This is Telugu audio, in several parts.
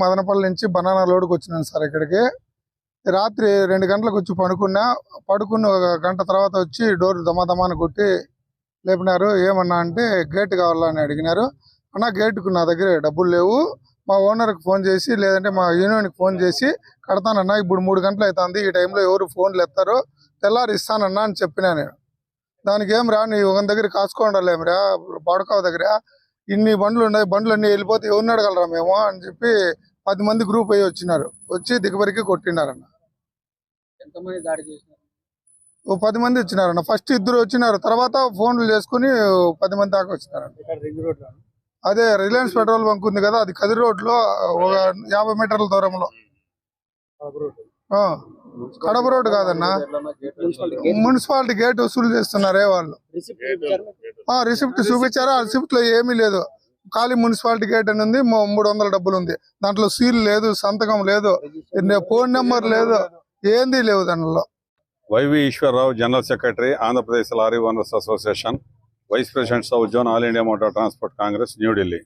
మదనపల్లి నుంచి బనానా లోడ్కి వచ్చినాను సార్ ఇక్కడికి. రాత్రి రెండు గంటలకు వచ్చి పడుకున్నా పడుకున్న ఒక గంట తర్వాత వచ్చి డోర్ దమాదమాని కొట్టి లేపినారు. ఏమన్నా అంటే గేట్ కావాలని అడిగినారు. అన్న గేటుకు నా దగ్గర డబ్బులు లేవు. మా ఓనర్కి ఫోన్ చేసి లేదంటే మా యూనియన్కి ఫోన్ చేసి కడతానన్నా ఇప్పుడు మూడు గంటలు అవుతుంది ఈ టైంలో ఎవరు ఫోన్లు ఎత్తారు. తెల్లారి ఇస్తానన్నా అని చెప్పినా నేను. దానికి ఏం రా నీ ఒక దగ్గర కాసుకోండాలేమిరా పాడుకావ దగ్గర. ఇన్ని బండ్లు ఉన్నాయి బండ్లు అన్ని వెళ్ళిపోతే ఎవరిని అడగలరా మేము అని చెప్పి పది మంది గ్రూప్ అయ్యి వచ్చినారు. వచ్చి దిగబరికి కొట్టినారన్న ఎంతమంది దాడి చేసినారు? ఓ పది మంది వచ్చినారన్న. ఫస్ట్ ఇద్దరు వచ్చినారు. తర్వాత ఫోన్లు చేసుకుని పది మంది దాకా వచ్చినారన్న. అదే రిలయన్స్ పెట్రోల్ బంక్ ఉంది కదా అది కది రోడ్లో ఒక యాభై మీటర్ల దూరంలో. ఆ, కడప రోడ్డు కాదన్నా? Municipality gate. వసూలు చేస్తున్నారే వాళ్ళు. ఆ రిసిప్ట్ చూపించారు? ఆ రిసిప్ట్లో ఏమీ లేదు. ఖాళీ మున్సిపాలిటీ గేట్ అని ఉంది మూడు వందల డబ్బులు ఉంది. దాంట్లో సీల్ లేదు సంతకం లేదు. ఫోన్ నెంబర్ లేదు. ఏంది లేవు దానిలో. YV Eswara Rao general secretary Andhra Pradesh lorry owners association vice president south zone all India motor transport congress New Delhi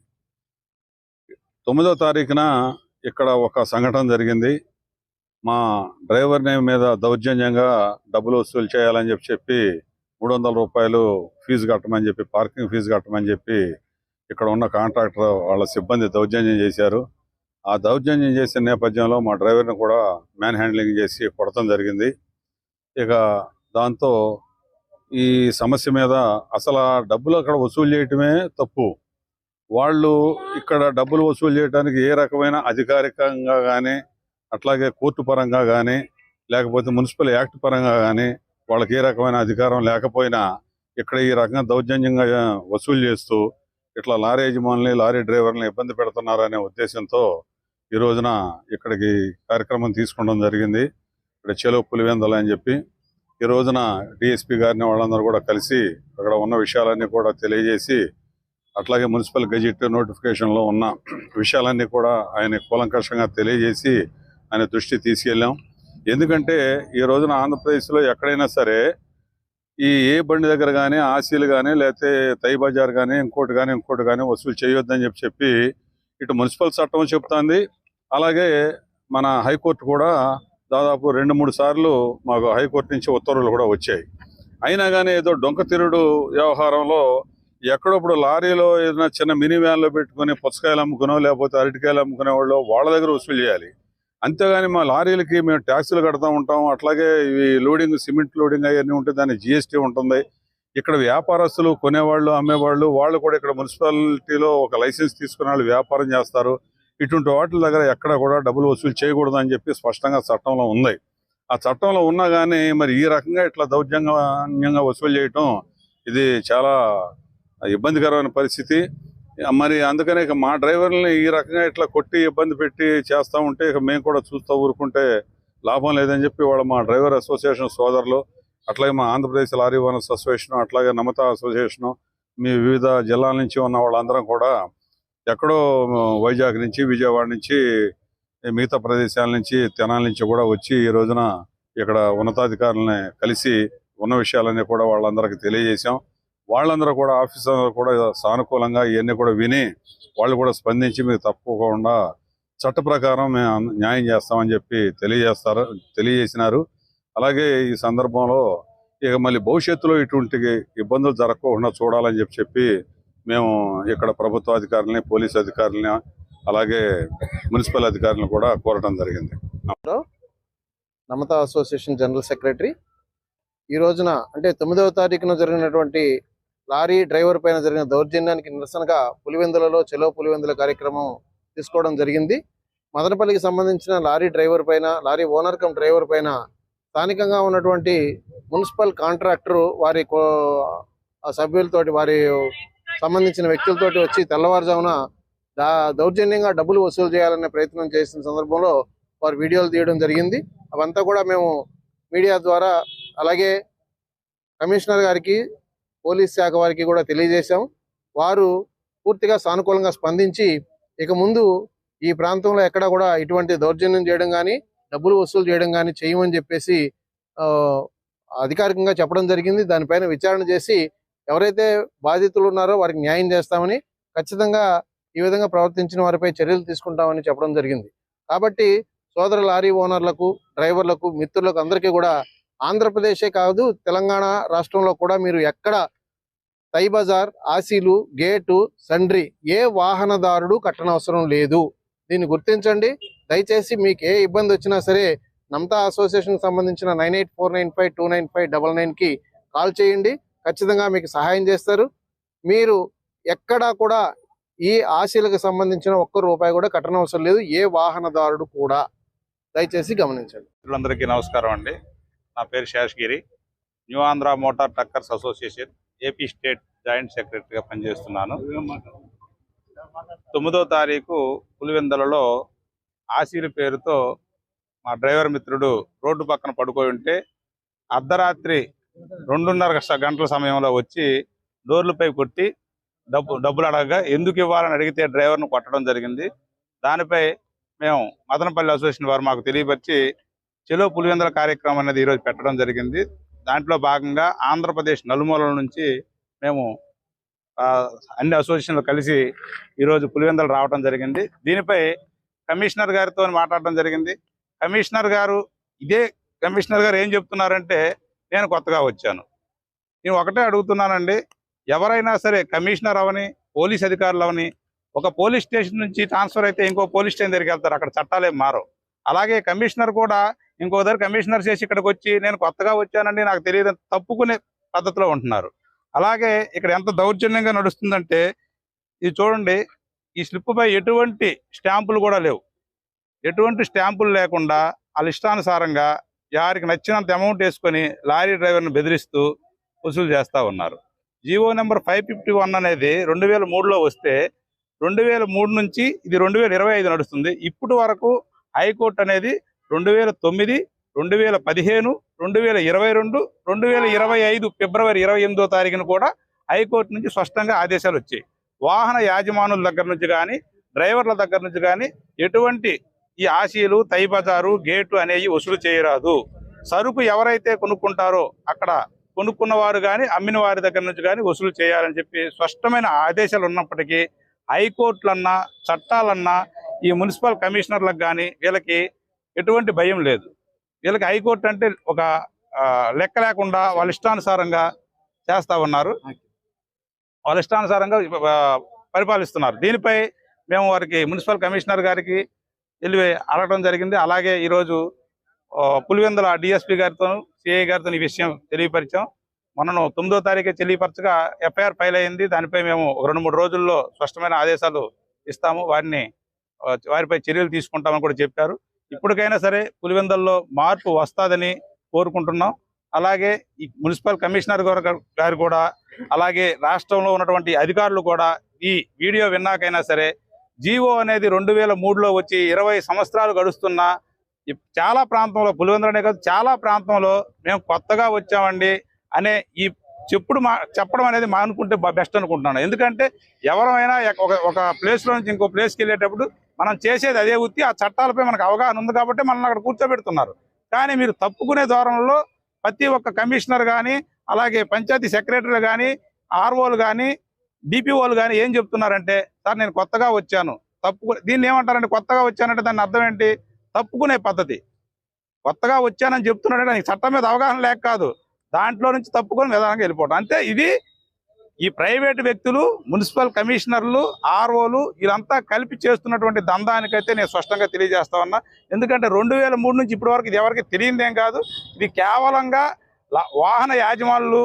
తొమ్మిదో తారీఖున ఇక్కడ ఒక సంఘటన జరిగింది. మా డ్రైవర్ నేమ్ మీద దౌర్జన్యంగా డబ్బులు వసూలు చేయాలని చెప్పి చెప్పి మూడు వందల రూపాయలు ఫీజు కట్టమని చెప్పి పార్కింగ్ ఫీజు కట్టమని చెప్పి ఇక్కడ ఉన్న కాంట్రాక్టర్ వాళ్ళ సిబ్బంది దౌర్జన్యం చేశారు. ఆ దౌర్జన్యం చేసిన నేపథ్యంలో మా డ్రైవర్ని కూడా మ్యాన్ హ్యాండ్లింగ్ చేసి కొడతాం జరిగింది. ఇక దాంతో ఈ సమస్య మీద అసలు ఆ డబ్బులు అక్కడ వసూలు చేయటమే తప్పు. వాళ్ళు ఇక్కడ డబ్బులు వసూలు చేయడానికి ఏ రకమైన అధికారికంగా కానీ అట్లాగే కోర్టు పరంగా కానీ లేకపోతే మున్సిపల్ యాక్ట్ పరంగా కానీ వాళ్ళకి ఏ రకమైన అధికారం లేకపోయినా ఇక్కడ ఈ రకంగా దౌర్జన్యంగా వసూలు చేస్తూ ఇట్లా లారీ యజమానుల్ని లారీ డ్రైవర్ని ఇబ్బంది పెడుతున్నారనే ఉద్దేశంతో ఈ రోజున ఇక్కడికి కార్యక్రమం తీసుకోవడం జరిగింది. ఇక్కడ చెలో పులివెందలు అని చెప్పి ఈ రోజున డిఎస్పీ గారిని వాళ్ళందరూ కూడా కలిసి అక్కడ ఉన్న విషయాలన్నీ కూడా తెలియజేసి అట్లాగే మున్సిపల్ గెజిట్ నోటిఫికేషన్లో ఉన్న విషయాలన్నీ కూడా ఆయన కూలంకషంగా తెలియజేసి ఆయన దృష్టి తీసుకెళ్ళాం. ఎందుకంటే ఈ రోజున ఆంధ్రప్రదేశ్లో ఎక్కడైనా సరే ఈ ఏ బండి దగ్గర కానీ ఆశీలు కానీ లేకపోతే తై బజార్ కానీ ఇంకోటి కానీ ఇంకోటి కానీ వసూలు చేయొద్దని చెప్పి చెప్పి ఇటు మున్సిపల్ చట్టం చెప్తాంది. అలాగే మన హైకోర్టు కూడా దాదాపు రెండు మూడు సార్లు మాకు హైకోర్టు నుంచి ఉత్తర్వులు కూడా వచ్చాయి. అయినా కానీ ఏదో డొంకతిరుడు వ్యవహారంలో ఎక్కడప్పుడు లారీలో ఏదైనా చిన్న మినీ వ్యాన్లో పెట్టుకుని పుచ్చకాయలు అమ్ముకునో లేకపోతే అరటికాయలు అమ్ముకునే వాళ్ళు వాళ్ళ దగ్గర వసూలు చేయాలి. అంతేగాని మా లారీలకి మేము ట్యాక్సులు కడతా ఉంటాం. అట్లాగే ఇవి లోడింగ్ సిమెంట్ లోడింగ్ అవన్నీ ఉంటే దాని జిఎస్టీ ఉంటుంది. ఇక్కడ వ్యాపారస్తులు కొనేవాళ్ళు అమ్మేవాళ్ళు వాళ్ళు కూడా ఇక్కడ మున్సిపాలిటీలో ఒక లైసెన్స్ తీసుకునే వాళ్ళు వ్యాపారం చేస్తారు. ఇటువంటి వాటి దగ్గర ఎక్కడ కూడా డబ్బులు వసూలు చేయకూడదు అని చెప్పి స్పష్టంగా చట్టంలో ఉంది. ఆ చట్టంలో ఉన్నా కానీ మరి ఈ రకంగా ఇట్లా దౌర్జన్యంగా వసూలు చేయటం ఇది చాలా ఇబ్బందికరమైన పరిస్థితి. మరి అందుకనే ఇక మా డ్రైవర్లని ఈ రకంగా ఇట్లా కొట్టి ఇబ్బంది పెట్టి చేస్తూ ఉంటే ఇక మేము కూడా చూస్తూ ఊరుకుంటే లాభం లేదని చెప్పి వాళ్ళ మా డ్రైవర్ అసోసియేషన్ సోదరులు అట్లాగే మా ఆంధ్రప్రదేశ్ లారీ ఓనర్స్ అసోసియేషన్ అట్లాగే నమత అసోసియేషన్ మీ వివిధ జిల్లాల నుంచి ఉన్న వాళ్ళందరం కూడా ఎక్కడో వైజాగ్ నుంచి విజయవాడ నుంచి మిగతా ప్రదేశాల నుంచి తెనాల నుంచి కూడా వచ్చి ఈ రోజున ఇక్కడ ఉన్నతాధికారులని కలిసి ఉన్న విషయాలన్నీ కూడా వాళ్ళందరికీ తెలియజేశాం. వాళ్ళందరూ కూడా ఆఫీసర్ కూడా సానుకూలంగా ఇవన్నీ కూడా విని వాళ్ళు కూడా స్పందించి మీరు తప్పకుండా చట్ట ప్రకారం మేము న్యాయం చేస్తామని చెప్పి తెలియజేస్తారు తెలియజేసినారు. అలాగే ఈ సందర్భంలో ఇక మళ్ళీ భవిష్యత్తులో ఇటువంటి ఇబ్బందులు జరగకుండా చూడాలని చెప్పి చెప్పి మేము ఇక్కడ ప్రభుత్వ అధికారులని పోలీస్ అధికారులని అలాగే మున్సిపల్ అధికారులను కూడా కోరడం జరిగింది. Namta association general secretary. ఈ రోజున అంటే తొమ్మిదవ తారీఖున జరిగినటువంటి లారీ డ్రైవర్ పైన జరిగిన దౌర్జన్యానికి నిరసనగా పులివెందులలో చెలో పులివెందుల కార్యక్రమం తీసుకోవడం జరిగింది. మదనపల్లికి సంబంధించిన లారీ డ్రైవర్ పైన లారీ ఓనర్ కమ్ డ్రైవర్ పైన స్థానికంగా ఉన్నటువంటి మున్సిపల్ కాంట్రాక్టర్ వారి కో- ఆ సభ్యులతోటి వారి సంబంధించిన వ్యక్తులతోటి వచ్చి తెల్లవారుజామున దా దౌర్జన్యంగా డబ్బులు వసూలు చేయాలనే ప్రయత్నం చేసిన సందర్భంలో వారు వీడియోలు తీయడం జరిగింది. అవంతా కూడా మేము మీడియా ద్వారా అలాగే కమిషనర్ గారికి పోలీస్ శాఖ వారికి కూడా తెలియజేశాం. వారు పూర్తిగా సానుకూలంగా స్పందించి ఇక ముందు ఈ ప్రాంతంలో ఎక్కడ కూడా ఇటువంటి దౌర్జన్యం చేయడం కానీ డబ్బులు వసూలు చేయడం కానీ చేయమని చెప్పేసి ఆ, అధికారికంగా చెప్పడం జరిగింది. దానిపైన విచారణ చేసి ఎవరైతే బాధితులు ఉన్నారో వారికి న్యాయం చేస్తామని ఖచ్చితంగా ఈ విధంగా ప్రవర్తించిన వారిపై చర్యలు తీసుకుంటామని చెప్పడం జరిగింది. కాబట్టి సోదర లారీ ఓనర్లకు డ్రైవర్లకు మిత్రులకు అందరికీ కూడా ఆంధ్రప్రదేశే కాదు తెలంగాణ రాష్ట్రంలో కూడా మీరు ఎక్కడ తై బజార్ ఆసీలు గేటు సండ్రి ఏ వాహనదారుడు కట్టనవసరం లేదు. దీన్ని గుర్తించండి. దయచేసి మీకు ఏ ఇబ్బంది వచ్చినా సరే నమ్తా అసోసియేషన్కి సంబంధించిన nine eight four nine five two nine five double నైన్కి కాల్ చేయండి. ఖచ్చితంగా మీకు సహాయం చేస్తారు. మీరు ఎక్కడా కూడా ఈ ఆశీలకు సంబంధించిన ఒక్క రూపాయి కూడా కట్టనవసరం లేదు. ఏ వాహనదారుడు కూడా. దయచేసి గమనించండి. మిత్రులందరికీ నమస్కారం అండి. నా పేరు Seshagiri new Andhra motor truckers association AP state joint సెక్రటరీగా పనిచేస్తున్నాను. తొమ్మిదో తారీఖు పులివెందలలో ఆశీలు పేరుతో మా డ్రైవర్ మిత్రుడు రోడ్డు పక్కన పడుకొని ఉంటే అర్ధరాత్రి రెండున్నర గంటల సమయంలో వచ్చి డోర్లపై కొట్టి డబ్బు డబ్బులు అడగగా ఎందుకు ఇవ్వాలని అడిగితే డ్రైవర్ను కొట్టడం జరిగింది. దానిపై మేము మదనపల్లి అసోసియేషన్ వారు మాకు తెలియపరిచి చెలో పులివెందుల కార్యక్రమం అనేది ఈరోజు పెట్టడం జరిగింది. దాంట్లో భాగంగా ఆంధ్రప్రదేశ్ నలుమూలల నుంచి మేము ఆ, అన్ని అసోసియేషన్లు కలిసి ఈరోజు పులివెందులు రావడం జరిగింది. దీనిపై కమిషనర్ గారితో మాట్లాడడం జరిగింది. కమిషనర్ గారు ఇదే కమిషనర్ గారు ఏం చెప్తున్నారంటే నేను కొత్తగా వచ్చాను. నేను ఒకటే అడుగుతున్నానండి ఎవరైనా సరే కమిషనర్ అవని పోలీస్ అధికారులు అవని ఒక పోలీస్ స్టేషన్ నుంచి ట్రాన్స్ఫర్ అయితే ఇంకో పోలీస్ స్టేషన్ దగ్గరికి వెళ్తారు. అక్కడ చట్టాలే ఏం మారవు. అలాగే కమిషనర్ కూడా ఇంకో దగ్గర కమిషనర్ చేసి ఇక్కడికి వచ్చి నేను కొత్తగా వచ్చానండి నాకు తెలియదు తప్పుకునే పద్ధతిలో ఉంటున్నారు. అలాగే ఇక్కడ ఎంత దౌర్జన్యంగా నడుస్తుందంటే ఇది చూడండి ఈ స్లిప్ పై ఎటువంటి స్టాంపులు కూడా లేవు. ఎటువంటి స్టాంపులు లేకుండా వాళ్ళ ఇష్టానుసారంగా యారికి నచ్చినంత అమౌంట్ వేసుకొని లారీ డ్రైవర్ని బెదిరిస్తూ వసూలు చేస్తూ ఉన్నారు. GO number five fifty one అనేది రెండు వేల మూడులో వస్తే రెండు వేల మూడు నుంచి ఇది రెండు వేల ఇరవై ఐదు నడుస్తుంది. ఇప్పుడు వరకు హైకోర్టు అనేది రెండు వేల తొమ్మిది రెండు వేల పదిహేను రెండు వేల ఇరవై రెండు రెండు వేల ఇరవై ఐదు ఫిబ్రవరి ఇరవై ఎనిమిదో తారీఖున కూడా హైకోర్టు నుంచి స్పష్టంగా ఆదేశాలు వచ్చాయి. వాహన యాజమానుల దగ్గర నుంచి కానీ డ్రైవర్ల దగ్గర నుంచి కానీ ఎటువంటి ఈ ఆశీలు తైబజారు గేటు అనేవి వసూలు చేయరాదు. సరుకు ఎవరైతే కొనుక్కుంటారో అక్కడ కొనుక్కున్న వారు కానీ అమ్మిన వారి దగ్గర నుంచి కానీ వసూలు చేయాలని చెప్పి స్పష్టమైన ఆదేశాలు ఉన్నప్పటికీ హైకోర్టులన్నా చట్టాలన్నా ఈ మున్సిపల్ కమిషనర్లకు కానీ వీళ్ళకి ఎటువంటి భయం లేదు. వీళ్ళకి హైకోర్టు అంటే ఒక లెక్క లేకుండా వాళ్ళ ఇష్టానుసారంగా చేస్తా ఉన్నారు. వాళ్ళ ఇష్టానుసారంగా పరిపాలిస్తున్నారు. దీనిపై మేము వారికి మున్సిపల్ కమిషనర్ గారికి వెళ్ళి అడగడం జరిగింది. అలాగే ఈరోజు పులివెందుల డిఎస్పీ గారితో సిఐ గారితో ఈ విషయం తెలియపరిచాం. మొన్న తొమ్మిదో తారీఖు తెలియపరచగా ఎఫ్ఐఆర్ ఫైల్ అయింది. దానిపై మేము రెండు మూడు రోజుల్లో స్పష్టమైన ఆదేశాలు ఇస్తాము. వారిని వారిపై చర్యలు తీసుకుంటామని కూడా చెప్పారు. ఇప్పటికైనా సరే పులివెందుల్లో మార్పు వస్తాదని కోరుకుంటున్నాం. అలాగే ఈ మున్సిపల్ కమిషనర్ గారు గారు కూడా అలాగే రాష్ట్రంలో ఉన్నటువంటి అధికారులు కూడా ఈ వీడియో విన్నాకైనా సరే జీవో అనేది రెండు వేల మూడులో వచ్చి ఇరవై సంవత్సరాలు గడుస్తున్నా ఈ చాలా ప్రాంతంలో పులివెందులనే కాదు చాలా ప్రాంతంలో మేము కొత్తగా వచ్చామండి అనే ఈ చెప్పుడు మా చెప్పడం అనేది మా అనుకుంటే బెస్ట్ అనుకుంటున్నాను. ఎందుకంటే ఎవరైనా ఒక ఒక ప్లేస్లో నుంచి ఇంకో ప్లేస్కి వెళ్ళేటప్పుడు మనం చేసేది అదే వృత్తి ఆ చట్టాలపై మనకు అవగాహన ఉంది కాబట్టి మనల్ని అక్కడ కూర్చోబెడుతున్నారు. కానీ మీరు తప్పుకునే ధోరణిలో ప్రతి ఒక్క కమిషనర్ కానీ అలాగే పంచాయతీ సెక్రటరీలు కానీ ఆర్ఓలు కానీ డిపిఓలు కానీ ఏం చెప్తున్నారంటే సార్ నేను కొత్తగా వచ్చాను. తప్పు దీన్ని ఏమంటారంటే కొత్తగా వచ్చానంటే దాని అర్థం ఏంటి? తప్పుకునే పద్ధతి. కొత్తగా వచ్చానని చెప్తున్నాడంటే చట్టం మీద అవగాహన లేక కాదు. దాంట్లో నుంచి తప్పుకొని విధానంగా వెళ్ళిపోవడం అంటే ఇది ఈ ప్రైవేట్ వ్యక్తులు మున్సిపల్ కమిషనర్లు ఆర్ఓలు వీళ్ళంతా కలిపి చేస్తున్నటువంటి దందానికైతే నేను స్పష్టంగా తెలియజేస్తా ఉన్నా. ఎందుకంటే రెండు వేల మూడు నుంచి ఇప్పటి వరకు ఇది ఎవరికి తెలియదేం కాదు. ఇది కేవలంగా వాహన యాజమానులు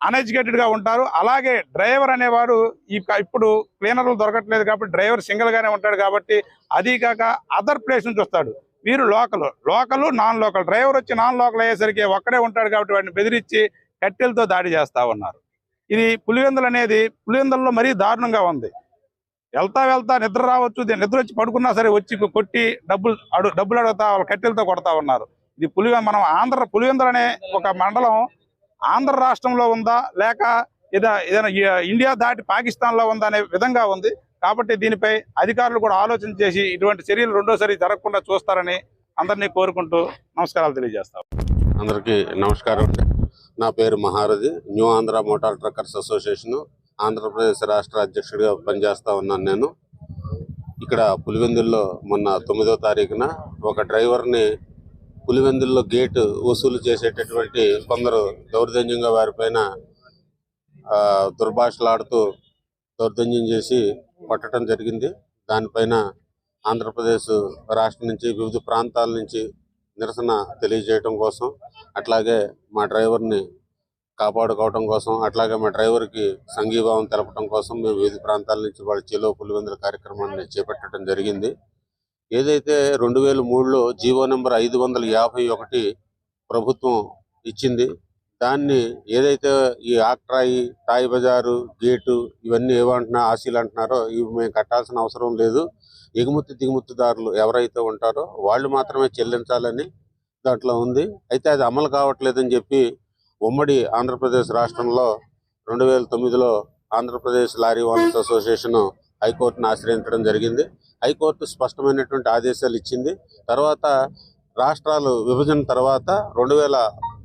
అన్ఎడ్యుకేటెడ్గా ఉంటారు. అలాగే డ్రైవర్ అనేవాడు ఈ ఇప్పుడు క్లీనర్లు దొరకట్లేదు కాబట్టి డ్రైవర్ సింగిల్గానే ఉంటాడు కాబట్టి అది కాక అదర్ ప్లేస్ నుంచి వస్తాడు. వీరు local. Local non local. Driver వచ్చి నాన్ లోకల్ అయ్యేసరికి ఒక్కడే ఉంటాడు కాబట్టి వాడిని బెదిరించి కట్టెలతో దాడి చేస్తా ఉన్నారు. ఇది పులివెందులు అనేది పులివెందుల్లో మరీ దారుణంగా ఉంది. వెళ్తా వెళ్తా నిద్ర రావచ్చు నిద్ర వచ్చి పడుకున్నా సరే వచ్చి కొట్టి డబ్బులు అడు డబ్బులు అడుగుతా వాళ్ళ కట్టెలతో కొడతా ఉన్నారు. ఇది పులివె మనం ఆంధ్ర పులివెందులు అనే ఒక మండలం ఆంధ్ర రాష్ట్రంలో ఉందా? లేక ఏదా ఏదైనా ఇండియా దాటి పాకిస్తాన్లో ఉందా అనే విధంగా ఉంది. కాబట్టి దీనిపై అధికారులు కూడా ఆలోచన చేసి ఇటువంటి చర్యలు రెండోసారి జరగకుండా చూస్తారని అందరినీ కోరుకుంటూ నమస్కారాలు తెలియజేస్తాం అందరికీ నమస్కారం. నా పేరు Maharathi. New Andhra motor truckers association. Andhra Pradesh రాష్ట్ర అధ్యక్షుడిగా పనిచేస్తూ ఉన్నాను నేను. ఇక్కడ పులివెందుల్లో మొన్న తొమ్మిదో తారీఖున ఒక డ్రైవర్ని పులివెందుల్లో గేటు వసూలు చేసేటటువంటి కొందరు దౌర్జన్యంగా వారిపైన దుర్భాషలాడుతూ దౌర్జన్యం చేసి పట్టడం జరిగింది. దానిపైన ఆంధ్రప్రదేశ్ రాష్ట్రం నుంచి వివిధ ప్రాంతాల నుంచి నిరసన తెలియజేయడం కోసం అట్లాగే మా డ్రైవర్ని కాపాడుకోవడం కోసం అట్లాగే మా డ్రైవర్కి సంఘీభావం తెలపడం కోసం మేము వివిధ ప్రాంతాల నుంచి వాళ్ళ చెలో పులివెందుల కార్యక్రమాన్ని చేపట్టడం జరిగింది. ఏదైతే రెండు వేల మూడులో జీవో నెంబర్ ఐదు వందల యాభై ఒకటి ప్రభుత్వం ఇచ్చింది దాన్ని ఏదైతే ఈ ఆక్ట్రాయి తాయి బజారు గేటు ఇవన్నీ ఏమంటున్నా ఆశీలు అంటున్నారో ఇవి మేము కట్టాల్సిన అవసరం లేదు. ఎగుమతి దిగుమతిదారులు ఎవరైతే ఉంటారో వాళ్ళు మాత్రమే చెల్లించాలని దాంట్లో ఉంది. అయితే అది అమలు కావట్లేదని చెప్పి ఉమ్మడి ఆంధ్రప్రదేశ్ రాష్ట్రంలో రెండు వేల తొమ్మిదిలో ఆంధ్రప్రదేశ్ లారీ ఓనర్స్ అసోసియేషన్ హైకోర్టును ఆశ్రయించడం జరిగింది. హైకోర్టు స్పష్టమైనటువంటి ఆదేశాలు ఇచ్చింది. తర్వాత రాష్ట్రాలు విభజన తర్వాత రెండు వేల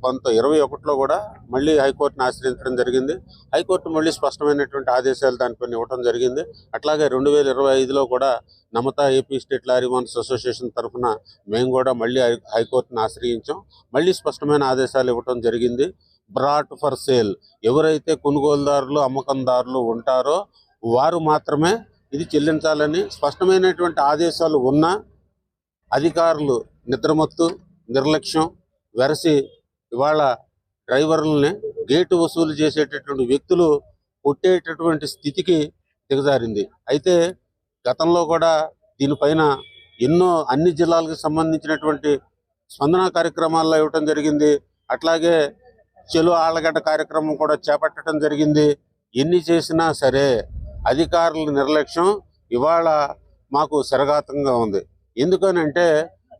పంత ఇరవై ఒకటిలో కూడా మళ్ళీ హైకోర్టును ఆశ్రయించడం జరిగింది. హైకోర్టు మళ్ళీ స్పష్టమైనటువంటి ఆదేశాలు దానిపైన ఇవ్వడం జరిగింది. అట్లాగే రెండు వేల ఇరవై ఐదులో కూడా Namta AP state lorry owners association తరఫున మేము కూడా మళ్ళీ హైకోర్టును ఆశ్రయించాం. మళ్ళీ స్పష్టమైన ఆదేశాలు ఇవ్వడం జరిగింది. బ్రాట్ ఫర్ సేల్ ఎవరైతే కొనుగోలుదారులు అమ్మకందారులు ఉంటారో వారు మాత్రమే ఇది చెల్లించాలని స్పష్టమైనటువంటి ఆదేశాలు ఉన్నా అధికారులు నిద్రమత్తు నిర్లక్ష్యం వెరసి ఇవాళ డ్రైవర్లని గేటు వసూలు చేసేటటువంటి వ్యక్తులు కొట్టేటటువంటి స్థితికి దిగజారింది. అయితే గతంలో కూడా దీనిపైన ఎన్నో అన్ని జిల్లాలకు సంబంధించినటువంటి స్పందన కార్యక్రమాల్లో ఇవ్వటం జరిగింది. అట్లాగే చెలు ఆళ్ళగడ్డ కార్యక్రమం కూడా చేపట్టడం జరిగింది. ఎన్ని చేసినా సరే అధికారుల నిర్లక్ష్యం ఇవాళ మాకు శరఘాతంగా ఉంది. ఎందుకనంటే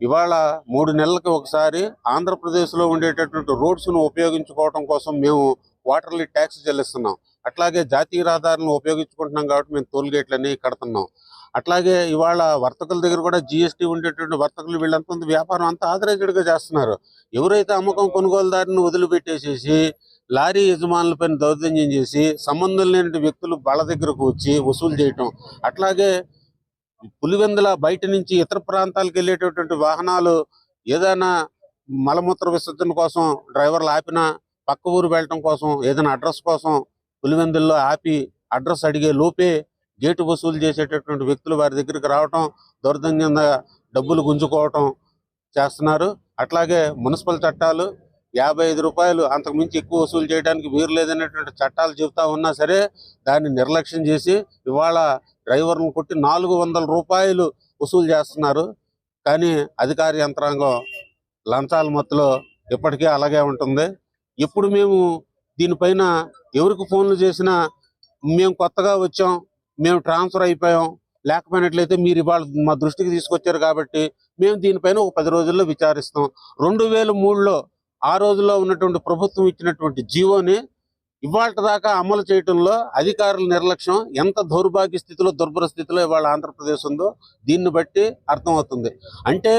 ఇవాళ మూడు నెలలకు ఒకసారి ఆంధ్రప్రదేశ్లో ఉండేటటువంటి రోడ్స్ను ఉపయోగించుకోవడం కోసం మేము వాటర్లీ ట్యాక్స్ చెల్లిస్తున్నాం. అట్లాగే జాతీయ రహదారులను ఉపయోగించుకుంటున్నాం కాబట్టి మేము టోల్ కడుతున్నాం. అట్లాగే ఇవాళ వర్తకుల దగ్గర కూడా జిఎస్టీ ఉండేటువంటి వర్తకులు వీళ్ళంత వ్యాపారం అంతా ఆథరైజ్డ్గా చేస్తున్నారు. ఎవరైతే అమ్మకం కొనుగోలుదారుని వదిలిపెట్టేసేసి లారీ యజమానులపైన దౌర్జన్యం చేసి సంబంధం లేని వ్యక్తులు వాళ్ళ దగ్గరకు వచ్చి వసూలు చేయటం అట్లాగే పులివెందుల బయట నుంచి ఇతర ప్రాంతాలకు వెళ్ళేటటువంటి వాహనాలు ఏదైనా మలమూత్ర విసర్జన కోసం డ్రైవర్లు ఆపినా పక్క ఊరు వెళ్ళటం కోసం ఏదైనా అడ్రస్ కోసం పులివెందుల్లో ఆపి అడ్రస్ అడిగే లోపే గేటు వసూలు చేసేటటువంటి వ్యక్తులు వారి దగ్గరికి రావటం దౌర్జన్యంగా డబ్బులు గుంజుకోవటం చేస్తున్నారు. అట్లాగే మున్సిపల్ చట్టాలు యాభై ఐదు రూపాయలు అంతకు మించి ఎక్కువ వసూలు చేయడానికి వీరు లేదనేటువంటి చట్టాలు చెబుతా ఉన్నా సరే దాన్ని నిర్లక్ష్యం చేసి ఇవాళ డ్రైవర్ను కొట్టి నాలుగు వందల రూపాయలు వసూలు చేస్తున్నారు. కానీ అధికార యంత్రాంగం లంచాల మత్తులో ఇప్పటికే అలాగే ఉంటుంది. ఇప్పుడు మేము దీనిపైన ఎవరికి ఫోన్లు చేసినా మేము కొత్తగా వచ్చాం మేము ట్రాన్స్ఫర్ అయిపోయాం లేకపోయినట్లయితే మీరు ఇవాళ మా దృష్టికి తీసుకొచ్చారు కాబట్టి మేము దీనిపైన ఒక పది రోజుల్లో విచారిస్తాం. రెండు వేల మూడులో ఆ రోజుల్లో ఉన్నటువంటి ప్రభుత్వం ఇచ్చినటువంటి జీవోని ఇవాళ దాకా అమలు చేయటంలో అధికారుల నిర్లక్ష్యం ఎంత దౌర్భాగ్య స్థితిలో దుర్భర స్థితిలో ఇవాళ ఆంధ్రప్రదేశ్ ఉందో దీన్ని బట్టి అర్థమవుతుంది. అంటే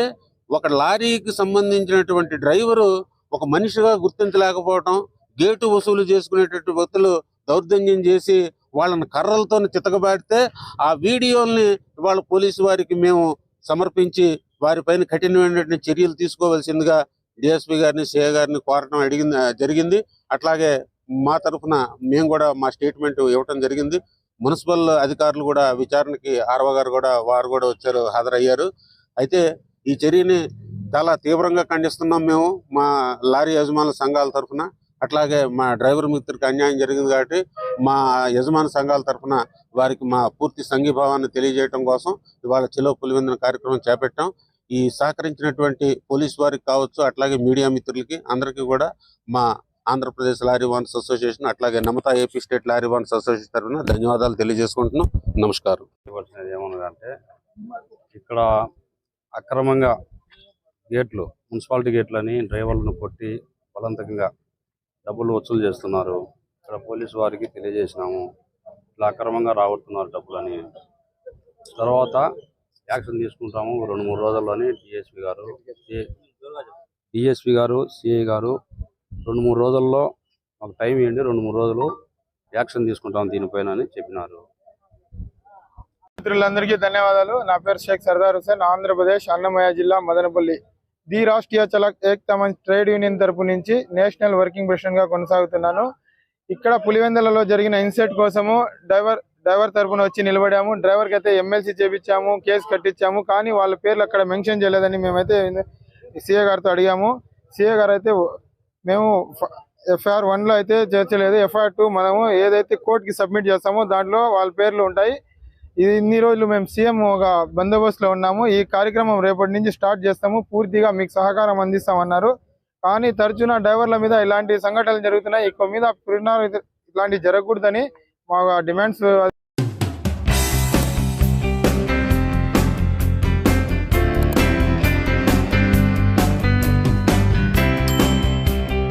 ఒక లారీకి సంబంధించినటువంటి డ్రైవరు ఒక మనిషిగా గుర్తించలేకపోవటం గేటు వసూలు చేసుకునేటటువంటి వ్యక్తులు దౌర్జన్యం చేసి వాళ్ళని కర్రలతో చితకబాడితే ఆ వీడియోల్ని ఇవాళ పోలీసు వారికి మేము సమర్పించి వారిపైన కఠినమైనటువంటి చర్యలు తీసుకోవాల్సిందిగా డిఎస్పీ గారిని సిఏ గారిని కోరటం అడిగింది జరిగింది. అట్లాగే మా తరఫున మేము కూడా మా స్టేట్మెంట్ ఇవ్వటం జరిగింది. మున్సిపల్ అధికారులు కూడా విచారణకి ఆర్వ గారు కూడా వారు కూడా వచ్చారు హాజరయ్యారు. అయితే ఈ చర్యని చాలా తీవ్రంగా ఖండిస్తున్నాం మేము మా లారీ యజమానుల సంఘాల తరఫున. అట్లాగే మా డ్రైవర్ మిత్రుడికి అన్యాయం జరిగింది కాబట్టి మా యజమాని సంఘాల తరఫున వారికి మా పూర్తి సంఘీభావాన్ని తెలియజేయడం కోసం ఇవాళ చిలో పులివెందున కార్యక్రమం చేపట్టాం. ఈ సహకరించినటువంటి పోలీస్ వారికి కావచ్చు అట్లాగే మీడియా మిత్రులకి అందరికీ కూడా మా ఆంధ్రప్రదేశ్ లారీ వాన్స్ అసోసియేషన్ అట్లాగే Namta AP state lorry vans association తరఫున ధన్యవాదాలు తెలియజేసుకుంటున్నాం. నమస్కారం. ఇవ్వాల్సినది ఏమన్నదంటే ఇక్కడ అక్రమంగా గేట్లు మున్సిపాలిటీ గేట్లని డ్రైవర్లను కొట్టి బలవంతంగా డబ్బులు వసూలు చేస్తున్నారు. ఇక్కడ పోలీసు వారికి తెలియజేసినాము. ఇట్లా అక్రమంగా రాబడుతున్నారు డబ్బులని. తర్వాత యాక్షన్ తీసుకుంటాము. రెండు మూడు రోజుల్లోనే డిఎస్పి గారు డిఎస్పి గారు సిఐ గారు రెండు మూడు రోజుల్లో మాకు టైం ఇవ్వండి రెండు మూడు రోజులు యాక్షన్ తీసుకుంటాం దీనిపైన అని చెప్పినారు. మిత్రులందరికీ ధన్యవాదాలు. నా పేరు షేక్ సర్దార్ హుసేన్ ఆంధ్రప్రదేశ్ అన్నమయ్య జిల్లా Madanapalli. The Rashtriya Chalak Ekta trade union తరపు నుంచి నేషనల్ వర్కింగ్ ప్రెసిడెంట్గా కొనసాగుతున్నాను. ఇక్కడ పులివెందులలో జరిగిన ఇన్సెట్ కోసము డ్రైవర్ డ్రైవర్ తరపున వచ్చి నిలబడాము. డ్రైవర్కి అయితే ఎమ్మెల్సీ చేపించాము కేసు కట్టించాము కానీ వాళ్ళ పేర్లు అక్కడ మెన్షన్ చేయలేదని మేమైతే సీఏ గారితో అడిగాము. సీఏ గారు అయితే మేము ఎఫ్ఐఆర్ వన్లో అయితే చేర్చలేదు. ఎఫ్ఐఆర్ టూ మనము ఏదైతే కోర్టుకి సబ్మిట్ చేస్తామో దాంట్లో వాళ్ళ పేర్లు ఉంటాయి. ఇది ఇన్ని రోజులు మేము సీఎం ఒక బందోబస్తులో ఉన్నాము. ఈ కార్యక్రమం రేపటి నుంచి స్టార్ట్ చేస్తాము. పూర్తిగా మీకు సహకారం అందిస్తామన్నారు. కానీ తరచున డ్రైవర్ల మీద ఇలాంటి సంఘటనలు జరుగుతున్నాయి. ఎక్కువ మీద పునరావృతం ఇలాంటివి జరగకూడదని మా డిమాండ్స్